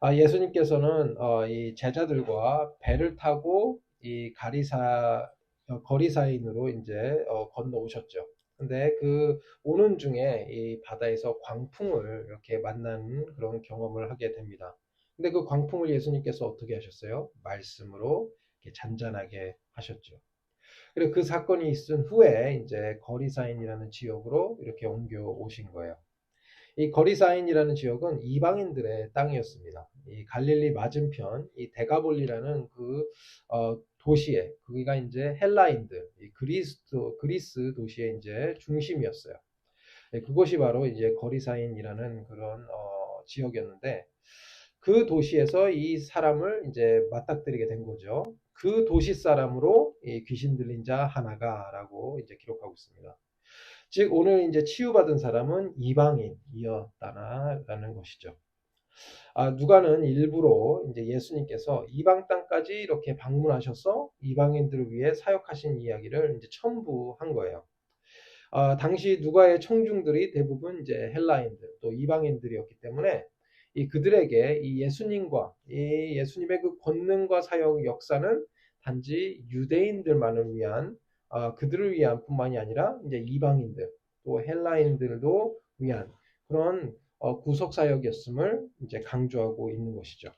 아, 예수님께서는 어, 이 제자들과 배를 타고 이 가리사 어, 거리사인으로 이제 어, 건너오셨죠. 근데 그 오는 중에 이 바다에서 광풍을 이렇게 만나는 그런 경험을 하게 됩니다. 근데 그 광풍을 예수님께서 어떻게 하셨어요? 말씀으로 잔잔하게 하셨죠. 그리고 그 사건이 있은 후에 이제 거리사인이라는 지역으로 이렇게 옮겨 오신 거예요. 이 거리사인이라는 지역은 이방인들의 땅이었습니다. 이 갈릴리 맞은편 이 데가볼리라는 그 어, 도시에 거기가 이제 헬라인들, 이 그리스 그리스 도시의 이제 중심이었어요. 예, 그곳이 바로 이제 거리사인이라는 그런 어, 지역이었는데 그 도시에서 이 사람을 이제 맞닥뜨리게 된 거죠. 그 도시 사람으로 이 귀신 들린 자 하나가라고 이제 기록하고 있습니다. 즉 오늘 이제 치유받은 사람은 이방인이었다라는 것이죠. 아, 누가는 일부러 이제 예수님께서 이방 땅까지 이렇게 방문하셔서 이방인들을 위해 사역하신 이야기를 이제 첨부한 거예요. 아, 당시 누가의 청중들이 대부분 이제 헬라인들 또 이방인들이었기 때문에 이 그들에게 이 예수님과 이 예수님의 그 권능과 사역 역사는 단지 유대인들만을 위한 어, 그들을 위한 뿐만이 아니라 이제 이방인들 또 헬라인들도 위한 그런 어, 구속 사역이었음을 이제 강조하고 있는 것이죠.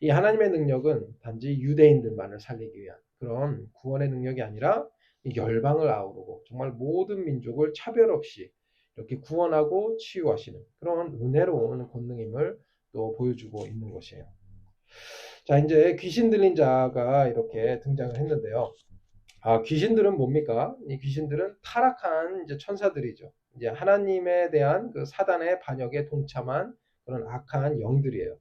이 하나님의 능력은 단지 유대인들만을 살리기 위한 그런 구원의 능력이 아니라 열방을 아우르고 정말 모든 민족을 차별 없이 이렇게 구원하고 치유하시는 그런 은혜로운 권능임을 또 보여주고 있는 것이에요. 자, 이제 귀신 들린 자가 이렇게 등장을 했는데요. 아, 귀신들은 뭡니까? 이 귀신들은 타락한 이제 천사들이죠. 이제 하나님에 대한 그 사단의 반역에 동참한 그런 악한 영들이에요.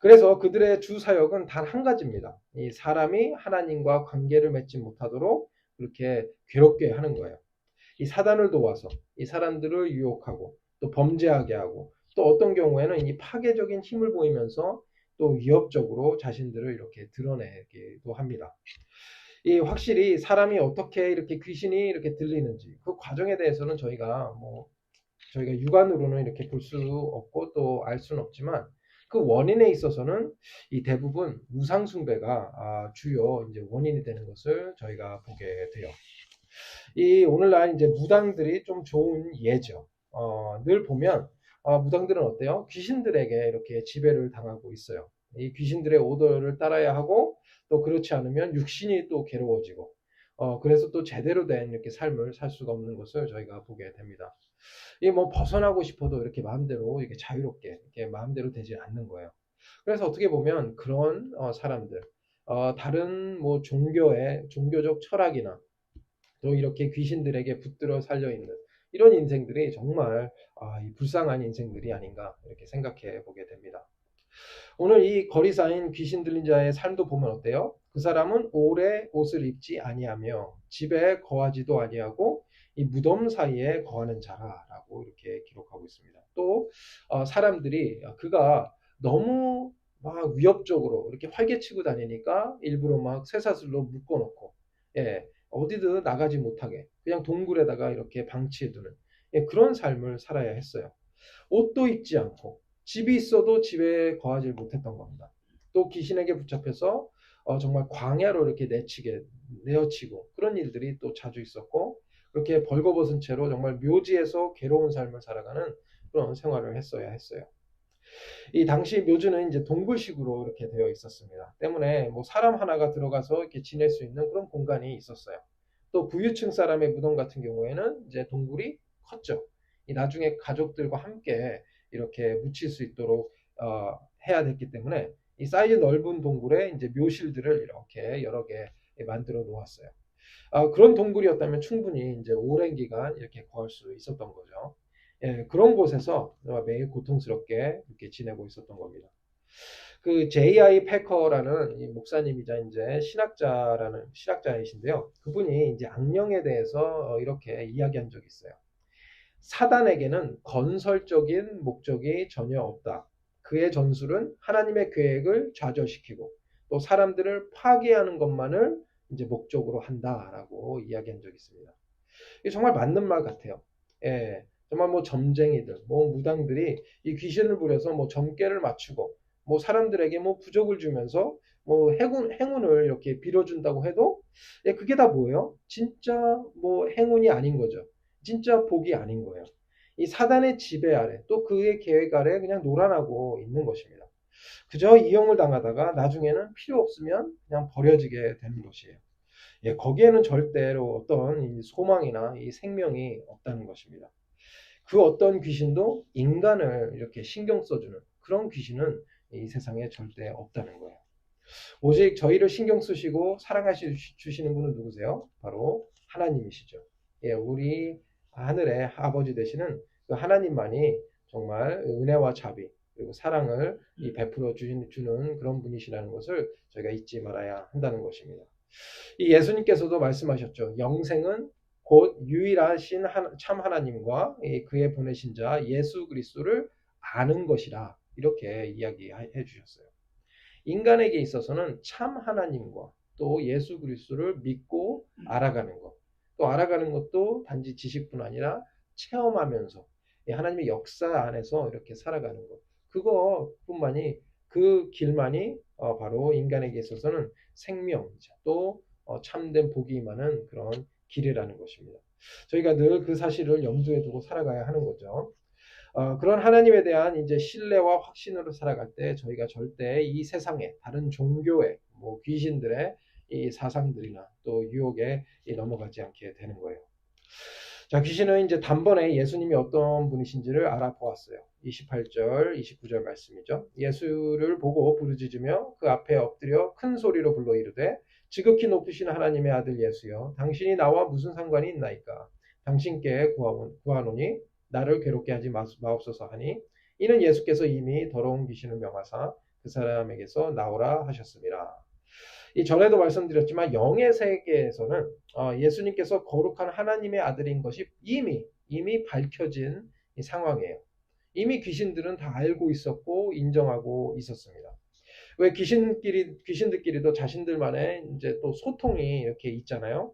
그래서 그들의 주 사역은 단 한 가지입니다. 이 사람이 하나님과 관계를 맺지 못하도록 그렇게 괴롭게 하는 거예요. 이 사단을 도와서 이 사람들을 유혹하고 또 범죄하게 하고 또 어떤 경우에는 이 파괴적인 힘을 보이면서 또 위협적으로 자신들을 이렇게 드러내기도 합니다. 이 확실히 사람이 어떻게 이렇게 귀신이 이렇게 들리는지 그 과정에 대해서는 저희가 뭐 저희가 육안으로는 이렇게 볼 수 없고 또 알 수는 없지만 그 원인에 있어서는 이 대부분 우상 숭배가 아, 주요 이제 원인이 되는 것을 저희가 보게 돼요. 이 오늘날 이제 무당들이 좀 좋은 예죠. 어, 늘 보면 어, 무당들은 어때요? 귀신들에게 이렇게 지배를 당하고 있어요. 이 귀신들의 오더를 따라야 하고 또 그렇지 않으면 육신이 또 괴로워지고 어, 그래서 또 제대로 된 이렇게 삶을 살 수가 없는 것을 저희가 보게 됩니다. 이 뭐 벗어나고 싶어도 이렇게 마음대로 이렇게 자유롭게 이렇게 마음대로 되지 않는 거예요. 그래서 어떻게 보면 그런 어, 사람들, 어, 다른 뭐 종교의 종교적 철학이나 또 이렇게 귀신들에게 붙들어 살려 있는 이런 인생들이 정말 아, 불쌍한 인생들이 아닌가 이렇게 생각해 보게 됩니다. 오늘 이 거리 사인 귀신 들린 자의 삶도 보면 어때요? 그 사람은 오래 옷을 입지 아니하며 집에 거하지도 아니하고 이 무덤 사이에 거하는 자라라고 이렇게 기록하고 있습니다. 또 어, 사람들이 그가 너무 막 위협적으로 이렇게 활개치고 다니니까 일부러 막 쇠사슬로 묶어놓고 예, 어디든 나가지 못하게 그냥 동굴에다가 이렇게 방치해두는 예, 그런 삶을 살아야 했어요. 옷도 입지 않고 집이 있어도 집에 거하지 못했던 겁니다. 또 귀신에게 붙잡혀서 어, 정말 광야로 이렇게 내치게 내어치고 그런 일들이 또 자주 있었고 그렇게 벌거벗은 채로 정말 묘지에서 괴로운 삶을 살아가는 그런 생활을 했어야 했어요. 이 당시 묘지는 이제 동굴식으로 이렇게 되어 있었습니다. 때문에 뭐 사람 하나가 들어가서 이렇게 지낼 수 있는 그런 공간이 있었어요. 또 부유층 사람의 무덤 같은 경우에는 이제 동굴이 컸죠. 이 나중에 가족들과 함께 이렇게 묻힐 수 있도록 어, 해야 됐기 때문에 이 사이즈 넓은 동굴에 이제 묘실들을 이렇게 여러 개 만들어 놓았어요. 아, 그런 동굴이었다면 충분히 이제 오랜 기간 이렇게 거할 수 있었던 거죠. 예, 그런 곳에서 매일 고통스럽게 이렇게 지내고 있었던 겁니다. 그 J.I. 패커라는 이 목사님이자 이제 신학자라는 신학자이신데요. 그분이 이제 악령에 대해서 이렇게 이야기한 적이 있어요. 사단에게는 건설적인 목적이 전혀 없다. 그의 전술은 하나님의 계획을 좌절시키고 또 사람들을 파괴하는 것만을 이제 목적으로 한다라고 이야기한 적이 있습니다. 이게 정말 맞는 말 같아요. 예, 정말 뭐 점쟁이들, 뭐 무당들이 이 귀신을 부려서 뭐 점괘를 맞추고 뭐 사람들에게 뭐 부족을 주면서 뭐 행운, 행운을 이렇게 빌어준다고 해도 예, 그게 다 뭐예요? 진짜 뭐 행운이 아닌 거죠. 진짜 복이 아닌 거예요. 이 사단의 지배 아래 또 그의 계획 아래 그냥 놀아나고 있는 것입니다. 그저 이용을 당하다가 나중에는 필요 없으면 그냥 버려지게 되는 것이에요. 예, 거기에는 절대로 어떤 이 소망이나 이 생명이 없다는 것입니다. 그 어떤 귀신도 인간을 이렇게 신경 써주는 그런 귀신은 이 세상에 절대 없다는 거예요. 오직 저희를 신경 쓰시고 사랑하시는 분은 누구세요? 바로 하나님이시죠. 예, 우리 하늘의 아버지 되시는 그 하나님만이 정말 은혜와 자비 그리고 사랑을 이 베풀어 주는 그런 분이시라는 것을 저희가 잊지 말아야 한다는 것입니다. 이 예수님께서도 말씀하셨죠. 영생은 곧 유일하신 참 하나님과 그의 보내신 자 예수 그리스도를 아는 것이라 이렇게 이야기해 주셨어요. 인간에게 있어서는 참 하나님과 또 예수 그리스도를 믿고 알아가는 것, 또 알아가는 것도 단지 지식뿐 아니라 체험하면서 하나님의 역사 안에서 이렇게 살아가는 것, 그거뿐만이 그 길만이 어, 바로 인간에게 있어서는 생명이자 또 어, 참된 복이 임하는 그런 길이라는 것입니다. 저희가 늘 그 사실을 염두에 두고 살아가야 하는 거죠. 어, 그런 하나님에 대한 이제 신뢰와 확신으로 살아갈 때 저희가 절대 이 세상에 다른 종교의 뭐 귀신들의 이 사상들이나 또 유혹에 넘어가지 않게 되는 거예요. 자, 귀신은 이제 단번에 예수님이 어떤 분이신지를 알아보았어요. 28절, 29절 말씀이죠. 예수를 보고 부르짖으며 그 앞에 엎드려 큰 소리로 불러 이르되 지극히 높으신 하나님의 아들 예수여 당신이 나와 무슨 상관이 있나이까 당신께 구하노니 나를 괴롭게 하지 마옵소서 하니 이는 예수께서 이미 더러운 귀신을 명하사 그 사람에게서 나오라 하셨습니다. 이 전에도 말씀드렸지만 영의 세계에서는 어, 예수님께서 거룩한 하나님의 아들인 것이 이미 이미 밝혀진 상황이에요. 이미 귀신들은 다 알고 있었고 인정하고 있었습니다. 왜 귀신끼리 귀신들끼리도 자신들만의 이제 또 소통이 이렇게 있잖아요.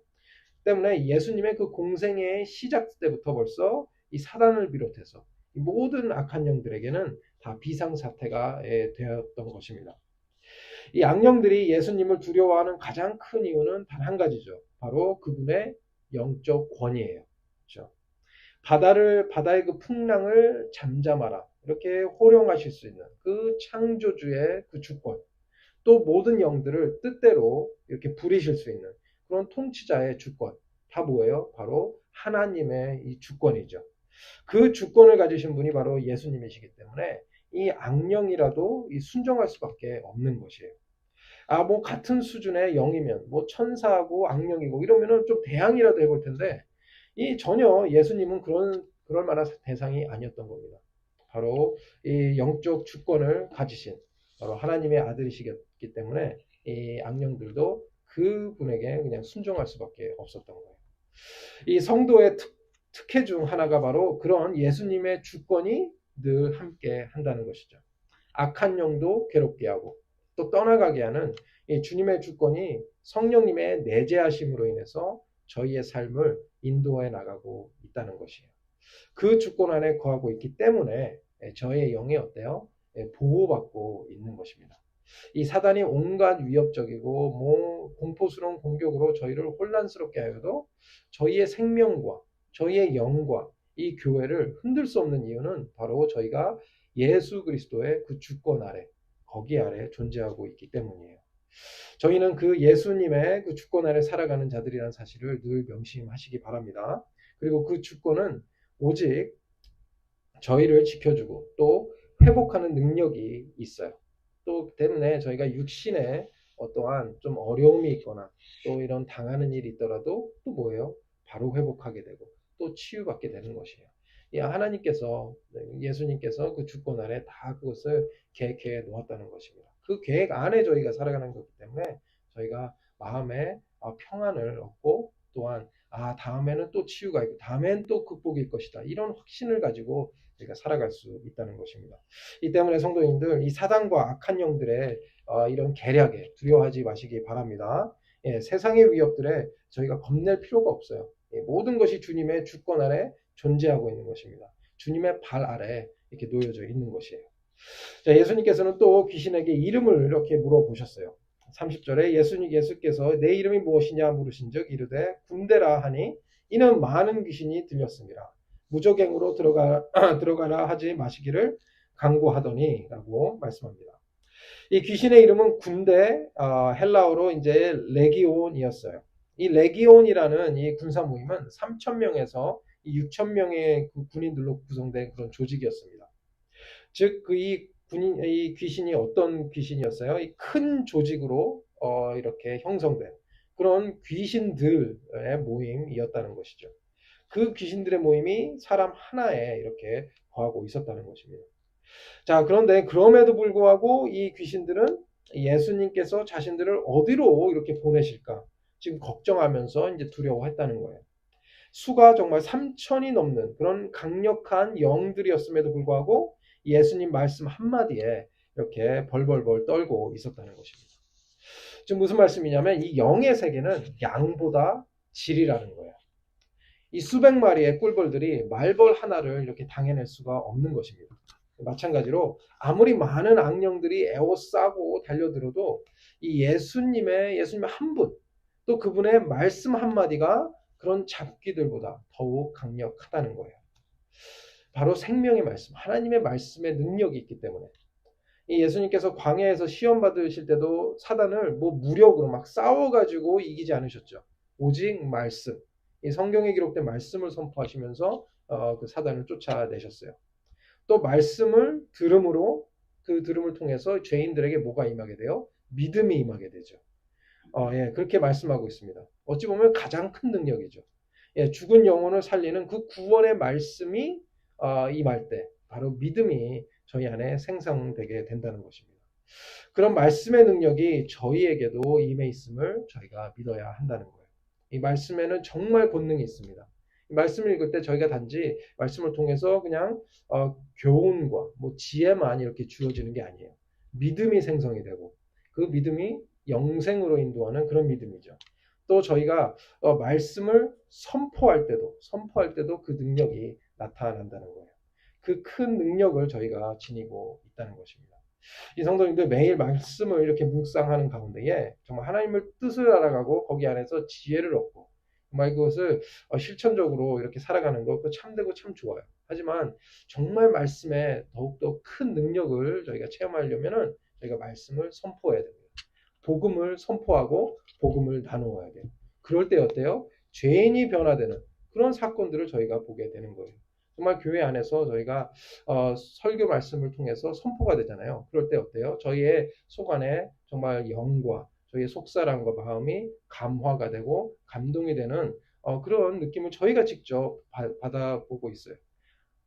때문에 예수님의 그 공생의 시작 때부터 벌써 이 사단을 비롯해서 모든 악한 영들에게는 다 비상 사태가 예, 되었던 것입니다. 이 악령들이 예수님을 두려워하는 가장 큰 이유는 단 한 가지죠. 바로 그분의 영적 권위예요. 그렇죠? 바다를 바다의 그 풍랑을 잠잠하라 이렇게 호령하실 수 있는 그 창조주의 그 주권 또 모든 영들을 뜻대로 이렇게 부리실 수 있는 그런 통치자의 주권 다 뭐예요? 바로 하나님의 이 주권이죠. 그 주권을 가지신 분이 바로 예수님이시기 때문에 이 악령이라도 이 순종할 수밖에 없는 것이에요. 아, 뭐 같은 수준의 영이면 뭐 천사고 악령이고 이러면은 좀 대항이라도 해볼 텐데 이 전혀 예수님은 그런 그럴 만한 대상이 아니었던 겁니다. 바로 이 영적 주권을 가지신 바로 하나님의 아들이시기 때문에 이 악령들도 그분에게 그냥 순종할 수밖에 없었던 거예요. 이 성도의 특, 특혜 중 하나가 바로 그런 예수님의 주권이 늘 함께 한다는 것이죠. 악한 영도 괴롭게 하고 또 떠나가게 하는 이 주님의 주권이 성령님의 내재하심으로 인해서 저희의 삶을 인도해 나가고 있다는 것이에요. 그 주권 안에 거하고 있기 때문에 저의 영이 어때요? 보호받고 있는 것입니다. 이 사단이 온갖 위협적이고 뭐 공포스러운 공격으로 저희를 혼란스럽게 하여도 저희의 생명과 저희의 영과 이 교회를 흔들 수 없는 이유는 바로 저희가 예수 그리스도의 그 주권 아래 거기 아래 존재하고 있기 때문이에요. 저희는 그 예수님의 그 주권 아래 살아가는 자들이라는 사실을 늘 명심하시기 바랍니다. 그리고 그 주권은 오직 저희를 지켜주고 또 회복하는 능력이 있어요. 또 때문에 저희가 육신에 어떠한 좀 어려움이 있거나 또 이런 당하는 일이 있더라도 또 뭐예요? 바로 회복하게 되고 또 치유받게 되는 것이에요. 이 하나님께서 예수님께서 그 주권 아래 다 그것을 계획해 놓았다는 것입니다. 그 계획 안에 저희가 살아가는 거기 때문에 저희가 마음에 아, 평안을 얻고 또한 아 다음에는 또 치유가 있고 다음엔 또 극복일 것이다 이런 확신을 가지고 저희가 살아갈 수 있다는 것입니다. 이 때문에 성도님들 이 사단과 악한 영들의 어, 이런 계략에 두려워하지 마시기 바랍니다. 예, 세상의 위협들에 저희가 겁낼 필요가 없어요. 예, 모든 것이 주님의 주권 아래 존재하고 있는 것입니다. 주님의 발 아래 이렇게 놓여져 있는 것이에요. 자, 예수님께서는 또 귀신에게 이름을 이렇게 물어보셨어요. 30절에 예수님 예수께서 내 이름이 무엇이냐 물으신즉 이르되 군대라 하니 이는 많은 귀신이 들렸습니다. 무적행으로 들어가 들어가라 하지 마시기를 강구하더니라고 말씀합니다. 이 귀신의 이름은 군대 어, 헬라어로 이제 레기온이었어요. 이 레기온이라는 이 군사 모임은 3천 명에서 6천 명의 그 군인들로 구성된 그런 조직이었습니다. 즉 그 이 군인 이 귀신이 어떤 귀신이었어요? 이 큰 조직으로 어, 이렇게 형성된 그런 귀신들의 모임이었다는 것이죠. 그 귀신들의 모임이 사람 하나에 이렇게 거하고 있었다는 것입니다. 자, 그런데 그럼에도 불구하고 이 귀신들은 예수님께서 자신들을 어디로 이렇게 보내실까? 지금 걱정하면서 이제 두려워했다는 거예요. 수가 정말 3천이 넘는 그런 강력한 영들이었음에도 불구하고 예수님 말씀 한마디에 이렇게 벌벌벌 떨고 있었다는 것입니다. 지금 무슨 말씀이냐면 이 영의 세계는 양보다 질이라는 거예요. 이 수백 마리의 꿀벌들이 말벌 하나를 이렇게 당해낼 수가 없는 것입니다. 마찬가지로 아무리 많은 악령들이 에워싸고 달려들어도 이 예수님의 예수님의 한 분, 또 그분의 말씀 한마디가 그런 잡기들보다 더욱 강력하다는 거예요. 바로 생명의 말씀, 하나님의 말씀의 능력이 있기 때문에 이 예수님께서 광야에서 시험 받으실 때도 사단을 뭐 무력으로 막 싸워가지고 이기지 않으셨죠. 오직 말씀, 이 성경에 기록된 말씀을 선포하시면서 어, 그 사단을 쫓아내셨어요. 또 말씀을 들음으로 그 들음을 통해서 죄인들에게 뭐가 임하게 돼요? 믿음이 임하게 되죠. 어, 예, 그렇게 말씀하고 있습니다. 어찌 보면 가장 큰 능력이죠. 예, 죽은 영혼을 살리는 그 구원의 말씀이 어, 임할 때 바로 믿음이 저희 안에 생성되게 된다는 것입니다. 그런 말씀의 능력이 저희에게도 임해 있음을 저희가 믿어야 한다는 거예요. 이 말씀에는 정말 권능이 있습니다. 말씀을 읽을 때 저희가 단지 말씀을 통해서 그냥 어, 교훈과 뭐 지혜만 이렇게 주어지는 게 아니에요. 믿음이 생성이 되고 그 믿음이 영생으로 인도하는 그런 믿음이죠. 또 저희가 어, 말씀을 선포할 때도 선포할 때도 그 능력이 나타난다는 거예요. 그 큰 능력을 저희가 지니고 있다는 것입니다. 이 성도님들 매일 말씀을 이렇게 묵상하는 가운데에 정말 하나님을 뜻을 알아가고 거기 안에서 지혜를 얻고 정말 그것을 어, 실천적으로 이렇게 살아가는 거 참되고 참 좋아요. 하지만 정말 말씀에 더욱더 큰 능력을 저희가 체험하려면은 저희가 말씀을 선포해야 됩니다. 복음을 선포하고 복음을 나누어야 돼요. 그럴 때 어때요? 죄인이 변화되는 그런 사건들을 저희가 보게 되는 거예요. 정말 교회 안에서 저희가 어, 설교 말씀을 통해서 선포가 되잖아요. 그럴 때 어때요? 저희의 속 안에 정말 영과 저희의 속사람과 마음이 감화가 되고 감동이 되는 어, 그런 느낌을 저희가 직접 받아보고 있어요.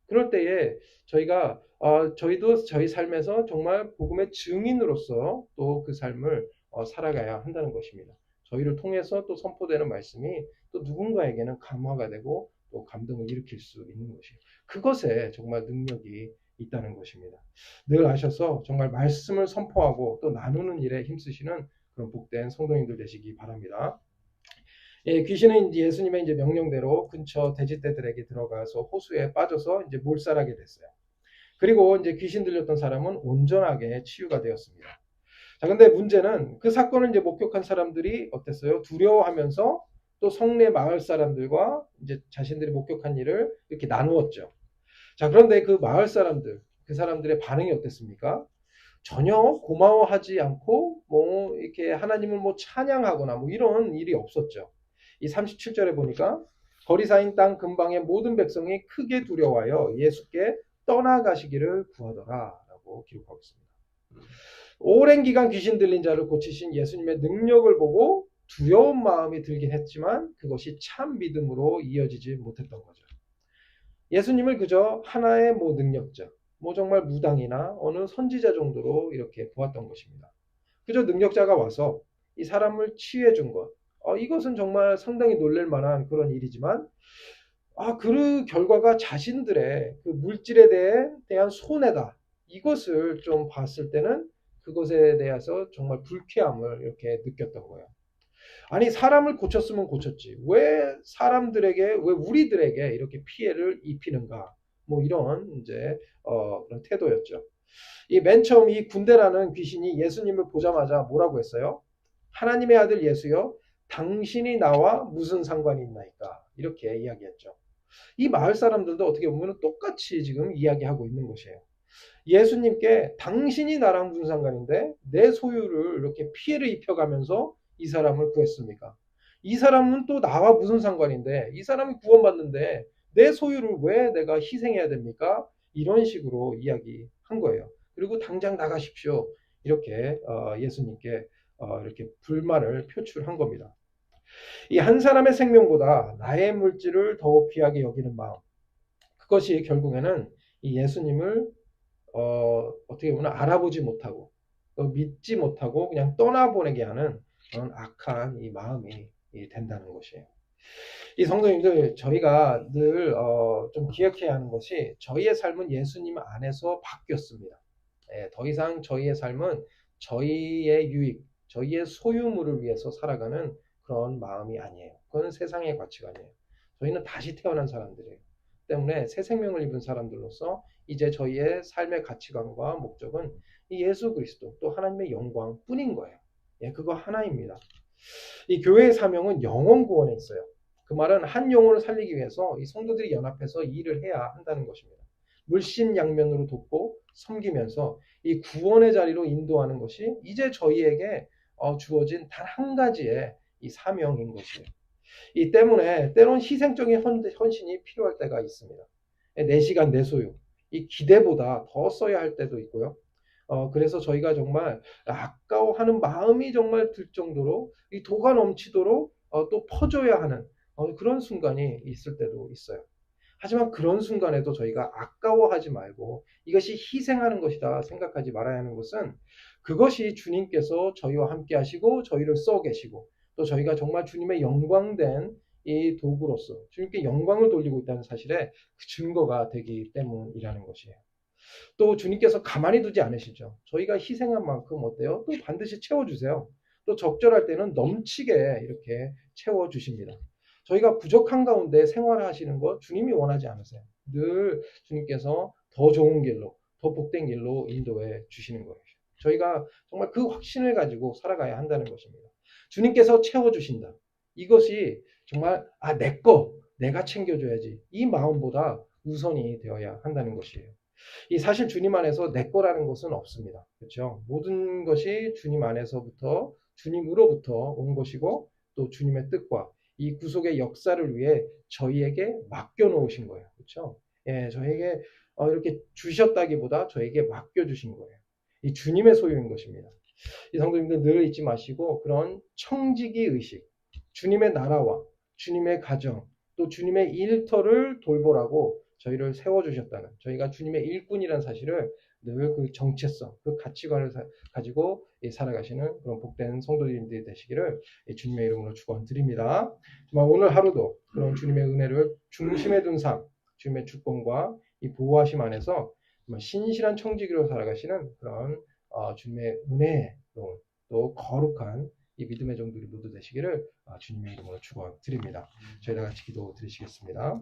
그럴 때에 저희가 어, 저희도 저희 삶에서 정말 복음의 증인으로서 또 그 삶을 어, 살아가야 한다는 것입니다. 저희를 통해서 또 선포되는 말씀이 또 누군가에게는 감화가 되고 또 감동을 일으킬 수 있는 것이에요. 그것에 정말 능력이 있다는 것입니다. 늘 아셔서 정말 말씀을 선포하고 또 나누는 일에 힘쓰시는 그런 복된 성도님들 되시기 바랍니다. 예, 귀신은 예수님의 이제 명령대로 근처 돼지떼들에게 들어가서 호수에 빠져서 이제 몰살하게 됐어요. 그리고 이제 귀신 들렸던 사람은 온전하게 치유가 되었습니다. 자, 근데 문제는 그 사건을 이제 목격한 사람들이 어땠어요? 두려워하면서 또 성내 마을 사람들과 이제 자신들이 목격한 일을 이렇게 나누었죠. 자, 그런데 그 마을 사람들, 그 사람들의 반응이 어땠습니까? 전혀 고마워하지 않고 뭐 이렇게 하나님을 뭐 찬양하거나 뭐 이런 일이 없었죠. 이 37절에 보니까 거리사인 땅 근방의 모든 백성이 크게 두려워하여 예수께 떠나가시기를 구하더라라고 기록하고 있습니다. 오랜 기간 귀신 들린 자를 고치신 예수님의 능력을 보고 두려운 마음이 들긴 했지만 그것이 참 믿음으로 이어지지 못했던 거죠. 예수님을 그저 하나의 뭐 능력자, 뭐 정말 무당이나 어느 선지자 정도로 이렇게 보았던 것입니다. 그저 능력자가 와서 이 사람을 치유해 준 것. 어, 이것은 정말 상당히 놀랄 만한 그런 일이지만 아, 그 결과가 자신들의 그 물질에 대해 대한 손해다. 이것을 좀 봤을 때는 그것에 대해서 정말 불쾌함을 이렇게 느꼈던 거예요. 아니 사람을 고쳤으면 고쳤지 왜 사람들에게 왜 우리들에게 이렇게 피해를 입히는가 뭐 이런 이제 어, 그런 태도였죠. 이 맨 처음 이 군대라는 귀신이 예수님을 보자마자 뭐라고 했어요? 하나님의 아들 예수여, 당신이 나와 무슨 상관이 있나이까? 이렇게 이야기했죠. 이 마을 사람들도 어떻게 보면 똑같이 지금 이야기하고 있는 것이에요. 예수님께 당신이 나랑 무슨 상관인데 내 소유를 이렇게 피해를 입혀가면서 이 사람을 구했습니까? 이 사람은 또 나와 무슨 상관인데 이 사람이 구원받는데 내 소유를 왜 내가 희생해야 됩니까? 이런 식으로 이야기한 거예요. 그리고 당장 나가십시오. 이렇게 어, 예수님께 어, 이렇게 불만을 표출한 겁니다. 이 한 사람의 생명보다 나의 물질을 더욱 귀하게 여기는 마음. 그것이 결국에는 이 예수님을 어, 어떻게 보면 알아보지 못하고 또 믿지 못하고 그냥 떠나보내게 하는 그런 악한 이 마음이 이 된다는 것이에요. 이 성도님들 저희가 늘 어, 좀 기억해야 하는 것이 저희의 삶은 예수님 안에서 바뀌었습니다. 예, 더 이상 저희의 삶은 저희의 유익, 저희의 소유물을 위해서 살아가는 그런 마음이 아니에요. 그건 세상의 가치관이에요. 저희는 다시 태어난 사람들이에요. 때문에 새 생명을 입은 사람들로서 이제 저희의 삶의 가치관과 목적은 이 예수 그리스도 또 하나님의 영광 뿐인 거예요. 예, 그거 하나입니다. 이 교회의 사명은 영혼 구원에 있어요. 그 말은 한 영혼을 살리기 위해서 이 성도들이 연합해서 일을 해야 한다는 것입니다. 물심양면으로 돕고 섬기면서 이 구원의 자리로 인도하는 것이 이제 저희에게 어, 주어진 단 한 가지의 이 사명인 것이에요. 이 때문에 때론 희생적인 헌신이 필요할 때가 있습니다. 내 시간, 내 소유. 이 기대보다 더 써야 할 때도 있고요. 어, 그래서 저희가 정말 아까워하는 마음이 정말 들 정도로 이 도가 넘치도록 어, 또 퍼줘야 하는 어, 그런 순간이 있을 때도 있어요. 하지만 그런 순간에도 저희가 아까워하지 말고 이것이 희생하는 것이다 생각하지 말아야 하는 것은 그것이 주님께서 저희와 함께 하시고 저희를 써 계시고 또 저희가 정말 주님의 영광된 이 도구로서 주님께 영광을 돌리고 있다는 사실에 그 증거가 되기 때문이라는 것이에요. 또 주님께서 가만히 두지 않으시죠. 저희가 희생한 만큼 어때요? 또 반드시 채워주세요. 또 적절할 때는 넘치게 이렇게 채워주십니다. 저희가 부족한 가운데 생활하시는 것 주님이 원하지 않으세요. 늘 주님께서 더 좋은 길로, 더 복된 길로 인도해 주시는 거예요. 저희가 정말 그 확신을 가지고 살아가야 한다는 것입니다. 주님께서 채워주신다. 이것이 정말, 아, 내 거, 내가 챙겨줘야지. 이 마음보다 우선이 되어야 한다는 것이에요. 이 사실 주님 안에서 내 거라는 것은 없습니다. 그렇죠? 모든 것이 주님 안에서부터, 주님으로부터 온 것이고, 또 주님의 뜻과 이 구속의 역사를 위해 저희에게 맡겨 놓으신 거예요. 그렇죠? 예, 저에게 어, 이렇게 주셨다기보다 저에게 맡겨 주신 거예요. 이 주님의 소유인 것입니다. 이 성도님들 늘 잊지 마시고 그런 청지기 의식, 주님의 나라와 주님의 가정, 또 주님의 일터를 돌보라고 저희를 세워주셨다는 저희가 주님의 일꾼이라는 사실을 늘 그 정체성, 그 가치관을 사, 가지고 살아가시는 그런 복된 성도님들이 되시기를 주님의 이름으로 축원드립니다. 오늘 하루도 그런 주님의 은혜를 중심에 둔 삶, 주님의 주권과 이 보호하심 안에서 신실한 청지기로 살아가시는 그런 어, 주님의 은혜로 또 거룩한 이 믿음의 종들이 모두 되시기를 어, 주님의 이름으로 축원드립니다. 저희 다 같이 기도 드리시겠습니다.